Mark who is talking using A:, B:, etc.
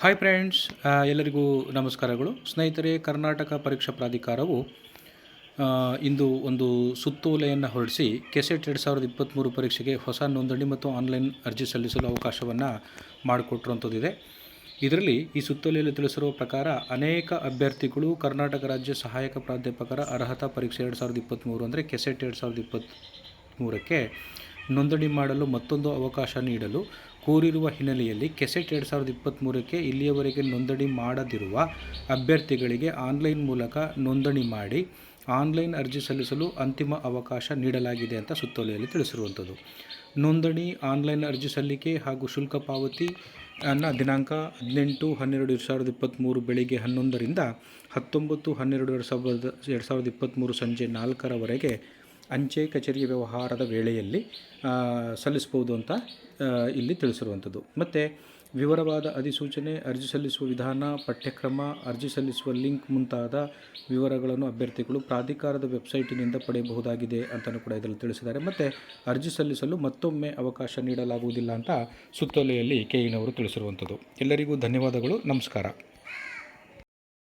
A: Hi friends ಎಲ್ಲರಿಗೂ ನಮಸ್ಕಾರಗಳು. ಸ್ನೇಹಿತರೆ, ಕರ್ನಾಟಕ ಪರೀಕ್ಷಾ ಪ್ರಾಧಿಕಾರವು ಇಂದು ಒಂದು ಸುತ್ತೋಲೆಯನ್ನು ಹೊರಡಿಸಿ ಕೆಸೆಟ್ ಎರಡು ಸಾವಿರದ ಇಪ್ಪತ್ತ್ಮೂರು ಪರೀಕ್ಷೆಗೆ ಹೊಸ ನೋಂದಣಿ ಮತ್ತು ಆನ್ಲೈನ್ ಅರ್ಜಿ ಸಲ್ಲಿಸಲು ಅವಕಾಶವನ್ನು ಮಾಡಿಕೊಟ್ಟಿರುವಂಥದ್ದಿದೆ ಇದರಲ್ಲಿ ಈ ಸುತ್ತೋಲೆಯಲ್ಲಿ ತಿಳಿಸಿರುವ ಪ್ರಕಾರ ಅನೇಕ ಅಭ್ಯರ್ಥಿಗಳು ಕರ್ನಾಟಕ ರಾಜ್ಯ ಸಹಾಯಕ ಪ್ರಾಧ್ಯಾಪಕರ ಅರ್ಹತಾ ಪರೀಕ್ಷೆ ಎರಡು ಸಾವಿರದ ಇಪ್ಪತ್ತ್ಮೂರು ಅಂದರೆ ಕೆಸೆಟ್ ಎರಡು ಸಾವಿರದ ಇಪ್ಪತ್ತ್ಮೂರಕ್ಕೆ ನೋಂದಣಿ ಮಾಡಲು ಮತ್ತೊಂದು ಅವಕಾಶ ನೀಡಲು ಕೋರಿರುವ ಹಿನ್ನೆಲೆಯಲ್ಲಿ ಕೆಸೆಟ್ ಎರಡು ಸಾವಿರದ ಇಪ್ಪತ್ತ್ಮೂರಕ್ಕೆ ಇಲ್ಲಿಯವರೆಗೆ ನೋಂದಣಿ ಮಾಡದಿರುವ ಅಭ್ಯರ್ಥಿಗಳಿಗೆ ಆನ್ಲೈನ್ ಮೂಲಕ ನೋಂದಣಿ ಮಾಡಿ ಆನ್ಲೈನ್ ಅರ್ಜಿ ಸಲ್ಲಿಸಲು ಅಂತಿಮ ಅವಕಾಶ ನೀಡಲಾಗಿದೆ ಅಂತ ಸುತ್ತೋಲೆಯಲ್ಲಿ ತಿಳಿಸಿರುವಂಥದ್ದು. ನೋಂದಣಿ, ಆನ್ಲೈನ್ ಅರ್ಜಿ ಸಲ್ಲಿಕೆ ಹಾಗೂ ಶುಲ್ಕ ಪಾವತಿ ಅನ್ನ ದಿನಾಂಕ ಹದಿನೆಂಟು ಹನ್ನೆರಡು ಎರಡು ಸಾವಿರದ ಇಪ್ಪತ್ತ್ಮೂರು ಬೆಳಿಗ್ಗೆ ಹನ್ನೊಂದರಿಂದ ಹತ್ತೊಂಬತ್ತು ಹನ್ನೆರಡು ಎರಡು ಸಾವಿರದ ಎರಡು ಸಾವಿರದ ಇಪ್ಪತ್ತ್ಮೂರು ಸಂಜೆ ನಾಲ್ಕರವರೆಗೆ ಅಂಚೆ ಕಚೇರಿ ವ್ಯವಹಾರದ ವೇಳೆಯಲ್ಲಿ ಸಲ್ಲಿಸಬಹುದು ಅಂತ ಇಲ್ಲಿ ತಿಳಿಸಿರುವಂಥದ್ದು ಮತ್ತು ವಿವರವಾದ ಅಧಿಸೂಚನೆ, ಅರ್ಜಿ ಸಲ್ಲಿಸುವ ವಿಧಾನ, ಪಠ್ಯಕ್ರಮ, ಅರ್ಜಿ ಸಲ್ಲಿಸುವ ಲಿಂಕ್ ಮುಂತಾದ ವಿವರಗಳನ್ನು ಅಭ್ಯರ್ಥಿಗಳು ಪ್ರಾಧಿಕಾರದ ವೆಬ್ಸೈಟಿನಿಂದ ಪಡೆಯಬಹುದಾಗಿದೆ ಅಂತಲೂ ಕೂಡ ಇದರಲ್ಲಿ ತಿಳಿಸಿದ್ದಾರೆ. ಮತ್ತು ಅರ್ಜಿ ಸಲ್ಲಿಸಲು ಮತ್ತೊಮ್ಮೆ ಅವಕಾಶ ನೀಡಲಾಗುವುದಿಲ್ಲ ಅಂತ ಸುತ್ತೋಲೆಯಲ್ಲಿ ಅವರು ತಿಳಿಸಿರುವಂಥದ್ದು ಎಲ್ಲರಿಗೂ ಧನ್ಯವಾದಗಳು. ನಮಸ್ಕಾರ.